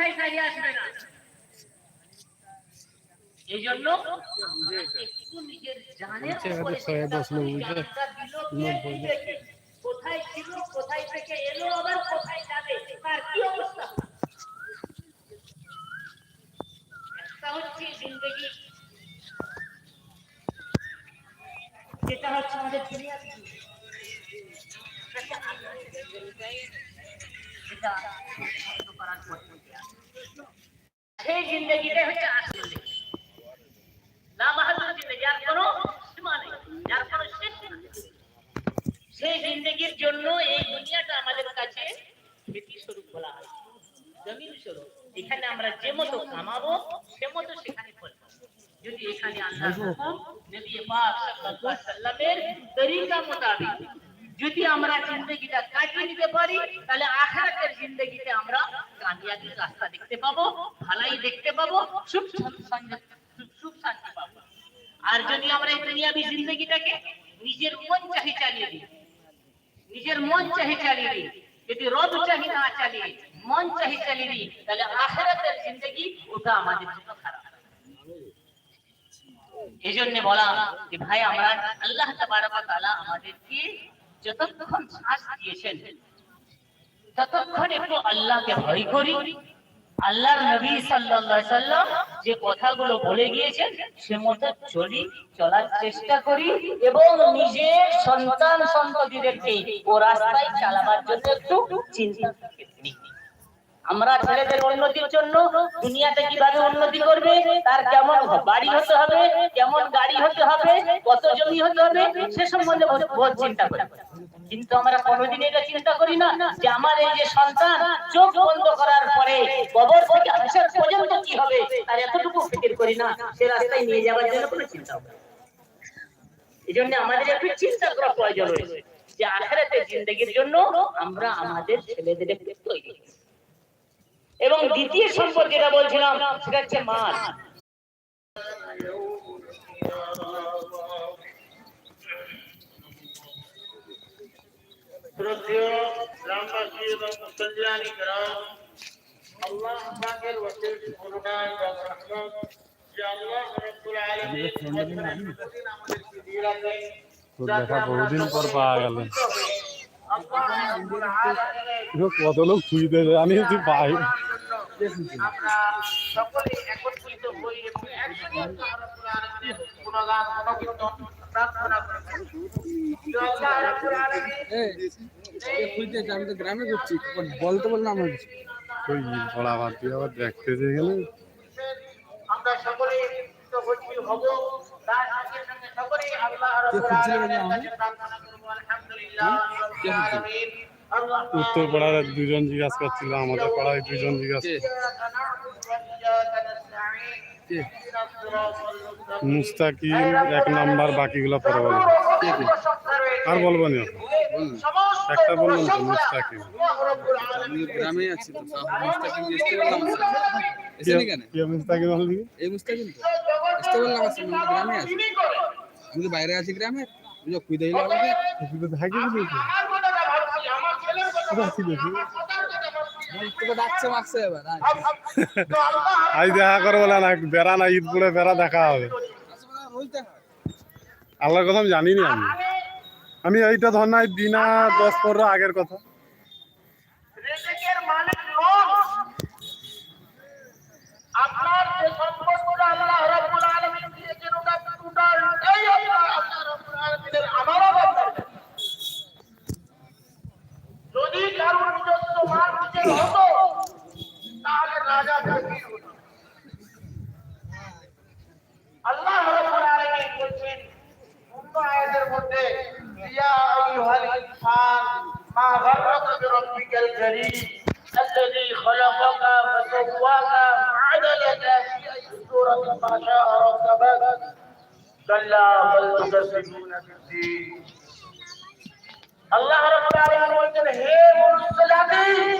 কোথায় কাজে আসবে না এই জন্য একটু নিজের জানের উপরে আমাদের ছয় দশ লোক চিন্তা বুঝলে? করতে হবে, জ্ঞানটা দিল কে নব্বই। দিবে? কোথায় ছিল কোথায় থেকে এলো আবার কোথায় যাবে তার কি অবস্থা একটা হচ্ছে জিন্দগি যেটা হচ্ছে আমাদের দুনিয়া যেটা করার পদ্ধতি আছে। সেই জিন্দগিটাই হচ্ছে আসল জিন্দগি। না জিন্দগি যার কোনো সীমা নেই যার কোনো শেষ সেই জিন্দগির জন্য এই দুনিয়াটা আমাদের কাছে স্মৃতি স্বরূপ বলা হয়। জমিন স্বরূপ। এখানে আমরা যে মতো কামাবো সে মতো সেখানে ফলবো যদি এখানে আল্লাহ নবী পাক সাল্লাল্লাহু আলাইহি সাল্লামের তরিকা মোতাবেক যদি আমরা জিন্দগিটা কাটিয়ে নিতে পারি, তাহলে আখিরাতের জিন্দগিতে আমরা কামিয়াবির রাস্তা দেখতে পাবো ভালাই দেখতে পাবো, সুখ সুখ শান্তি পাবো। আর যদি আমরা এই দুনিয়াবি জিন্দগিটাকে নিজের মন চাহি চালিয়ে দিই, নিজের মন চাহি চালিয়ে দিই, যদি রব চাহি না চালিয়ে, মন চাহি চালিয়ে দিই, তাহলে আখিরাতের জিন্দগি ওটা আমাদের জন্য খারাপ। এই জন্য বলা যে ভাই, আমরা আল্লাহ তাবারক তাআলা আমাদেরকে যতক্ষণ শ্বাস দিয়েছেন, ততক্ষণ একটু আল্লাহকে ভয় করি। আল্লাহর নবী সাল্লাল্লাহু সাল্লাম যে কথাগুলো বলে গিয়েছেন, সে মতো চলি, চলার চেষ্টা করি এবং নিজের সন্তান সন্ততিদেরকে ও রাস্তায় চালাবার জন্য একটু চিন্তা আমরা ছেলেদের উন্নতির জন্য দুনিয়াতে কীভাবে উন্নতি করবে, তার কেমন বাড়ি হতে হবে, কেমন গাড়ি হতে হবে, কত জমি হতে হবে, সে সম্বন্ধে বহু- চিন্তা করি কিন্তু আমরা কোনোদিন এটা চিন্তা করি না যে আমার এই যে সন্তান, চোখ বন্ধ করার পরে কবর থেকে আসার পর্যন্ত কি হবে, তার এতটুকু ফিকির করি না, সে রাস্তায় নিয়ে যাওয়ার জন্য কোনো চিন্তা এই জন্য আমাদের একটু চিন্তা করা প্রয়োজন রয়েছে যে আখেরাতের জিন্দগির জন্য আমরা আমাদের ছেলেদের একটু তৈরি। এবং দ্বিতীয় সম্পদ যেটা বলছিলাম সেটা হচ্ছে মাছ। শ্রদ্ধেয় গ্রামবাসী এবং মুসলমানি গ্রাম আল্লাহ পাকের ওয়াসিল করুণা এবং রহমত যে আল্লাহ রাব্বুল আলামিন আমাদেরকে দিয়ে রাখেন দেখা বহুদিন পর পাওয়া গেল। কত লোক খুঁজতে জানি তুই পাই। আমরা সকলে একত্রিত হই এবং গুণগান প্রার্থনা করি খুঁজতে আমি তো গ্রামে করছি বলতে বললাম ওই পড়া বাদ দিয়ে আবার দেখতে যে গেলে। আমরা সকলে হব। তার সঙ্গে সঙ্গে সকলেই আল্লাহ রাব্বুল আলামিনের কাছে প্রার্থনা করব। আলহামদুলিল্লাহ রাব্বিল আলামিন। উত্তর পাড়ার দুজন জিজ্ঞাস করছিল আমাদের পাড়ায় দুজন জিজ্ঞাস মুস্তাকিম এক নাম্বার বাকিগুলো পরে আর বলব একটা বললাম তো মুস্তাকিম। গ্রামে আছি তো মুস্তাকিম এসে এই মুস্তাকিম তো। এসে বললাম আছে গ্রামে আছি। আমি তো বাইরে আছি গ্রামে। বুঝো কুইদাইলো আমাকে। থাকি আজ দেখা করব না বেড়া না, ঈদ পড়ে বেড়া দেখা হবে। আল্লাহর কথা আমি জানি না আমি। আমি এইটা ধর নাই দিনা দশ পনেরো আগের কথা। الجليل الذي خلقك فسواك عددك في أي سورة ما شاء رتبك كلا بل تكذبون بالدين الله رب العالمين يقول هي مرسلاتي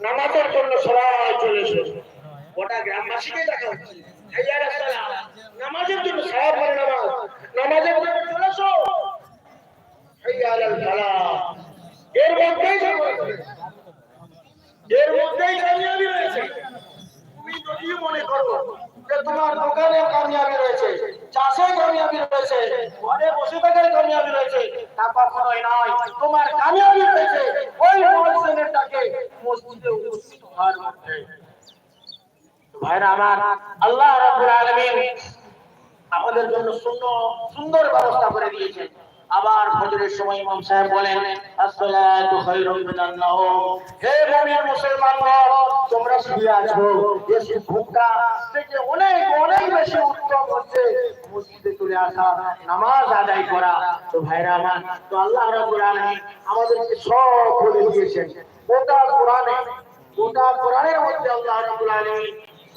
নামাজের জন্য সবাই চলে এসো গোটা গ্রামবাসীকে দেখা নামাজের জন্য সব মানে নামাজ নামাজের জন্য চলে এসো এর মধ্যেই এর মধ্যেই কামিয়াবি রয়েছে। তুমি মনে করো যে তোমার দোকানে কামিয়াবি রয়েছে, চাষে কামিয়াবি রয়েছে, ঘরে বসে থাকার কামিয়াবি রয়েছে, তা কখনোই নয়। তোমার কামিয়াবি রয়েছে, ওই মসজিদে উপস্থিত হওয়ার মধ্যে। ভাইরা আমার, আল্লাহ রাব্বুল আলামিন আমাদের জন্য সুন্দর সুন্দর ব্যবস্থা করে দিয়েছেন। আবার ফজরের সময় ইমাম সাহেব বলেন, আসসালাতু খায়রুম মিনান নাওম। হে মুমিন মুসলমানগণ, তোমরা শুয়ে আছো এই ঘুমটা থেকে অনেক অনেক বেশি উত্তম হচ্ছে। মসজিদে চলে আসা, নামাজ আদায় করা। তো ভাইরা আমার, তো আল্লাহ রাব্বুল আলামিন আমাদেরকে সব বলে দিয়েছেন। গোটা কোরআনে, গোটা কোরআনের মধ্যে আল্লাহ রাব্বুল আলামিন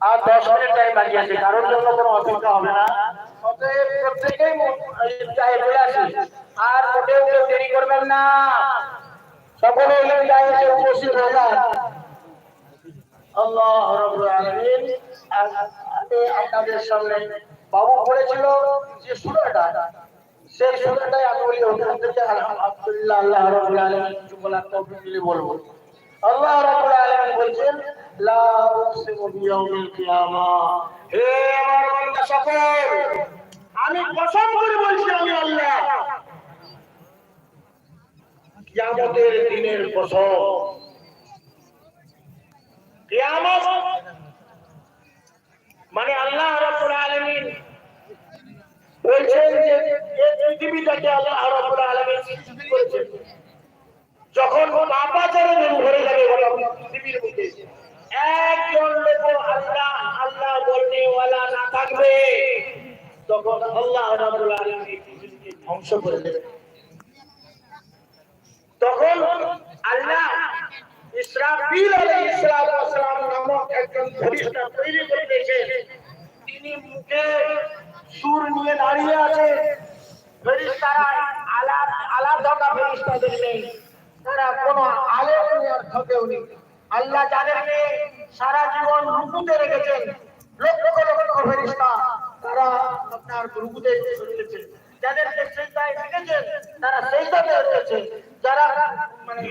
আর দশ মিনিট টাইম বাকি আছে, কারোর জন্য কোনো অপেক্ষা হবে না। অতএব প্রত্যেকেই আসি। আর কেউ দেরি করবেন না। সকলে উপস্থিত আল্লাহ রাব্বুল আলামিন আপনাদের সামনে বাবু বলেছিল যে সূরাটা, সেই সূরাটাই আমি বলি ওখান আলহামদুলিল্লাহ আল্লাহ রাব্বুল আলামিন বলার তৌফিক বলব। আল্লাহ রাব্বুল আলামিন বলছেন আমি কসম করে বলছি আমি আল্লাহ। কিয়ামতের দিনের কসম। কিয়ামত মানে আল্লাহ রাব্বুল আলামিন বলছেন যে এই পৃথিবীটাকে আল্লাহ রাব্বুল আলামিন সৃষ্টি করেছেন। যখন পাপাচারে ভরে যাবে পৃথিবীর মধ্যে একজন লোক আল্লাহ আল্লাহ বলনে ওয়ালা না থাকবে। তখন আল্লাহ রাব্বুল আলামিন ধ্বংস করে দেবে তখন আল্লাহ ইসরাফিল আলাইহিস সালাম নামক একজন ফেরেশতা তৈরি করে দিয়েছেন তিনি মুখে সুর নিয়ে দাঁড়িয়ে আছে। ফেরেশতারা আলাদা আলাদা ফেরেশতাদের নেই। তারা কোনো আলেম নেই থেকেও নেই। আল্লাহ যাদেরকে সারা জীবন রুকুতে রেখেছেন। লক্ষ লক্ষ ফেরেশতা, তারা আপনার রুকুতে রেখেছেন যাদেরকে মানে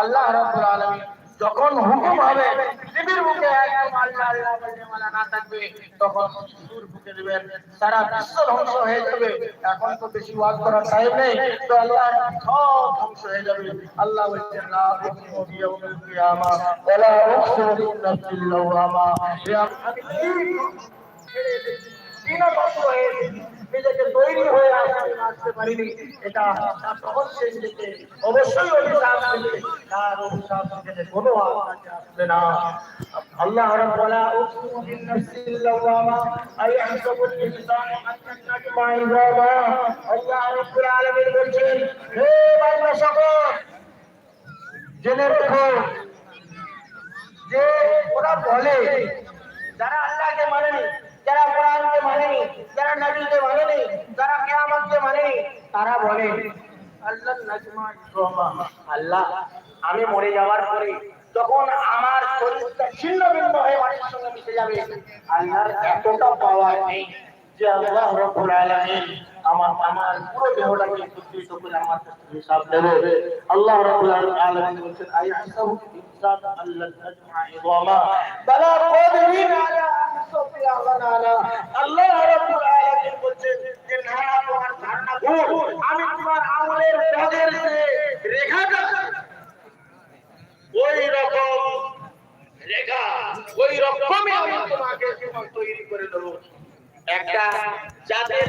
আল্লাহ রাব্বুল আলামিন যখন হুকুম হবে পৃথিবীর মানা না থাকবে তখন সুর ফুকে দিবেন সারা বিশ্ব ধ্বংস হয়ে যাবে এখন তো বেশি ওয়াজ করার টাইম নেই তো আল্লাহ সব ধ্বংস হয়ে যাবে আল্লাহ বলছেন লা উকসিমু বিয়াউমিল কিয়ামা ওয়ালা উকসিমু বিনাফসিল লাওয়ামা আমি তিন বছর হয়ে নিজেকে তৈরি হয়ে আসতে আসতে পারিনি এটা তার নিজেকে অবশ্যই অভিশাপ দিবে তার অভিশাপ থেকে কোনো আপনাকে আসবে না। আল্লাহ রাব্বুল উকসিমু লাওয়ামা আই আল্লাহ আলামিন বলছেন, হে বান্দা সকল, জেনে রাখো যে ওরা বলে, যারা আল্লাহকে মানেনি যারা কোরআনকে মানেনি, যারা নবীকে মানেনি, যারা কেয়ামতকে মানেনি, তারা বলে, আল্লাহ আমি মরে যাওয়ার পরে যখন আমার শরীরটা ছিন্ন ভিন্ন হয়ে মাটির সঙ্গে মিশে যাবে, আল্লাহর এতটা পাওয়ার নেই। যে আল্লাহ রব্বুল আলামিন আমার আমার পুরো দেহটাকে একত্রিত করে আমার কাছে হিসাব দেবে। আল্লাহ রব্বুল আলামিন বলেন আই ইনসান আল্লাহ তাজমা ইদামা বালা কাদিরিন আলা আন আলানা আল্লাহ রব্বুল আলামিন বলছেন যে না তোমার ধারণা ভুল আমি তোমার আমলের দাগের যে রেখাটা ওই রকম রেখা ওই রকমই আমি তোমাকে তোমার তৈরি করে দেবো একটা যাদের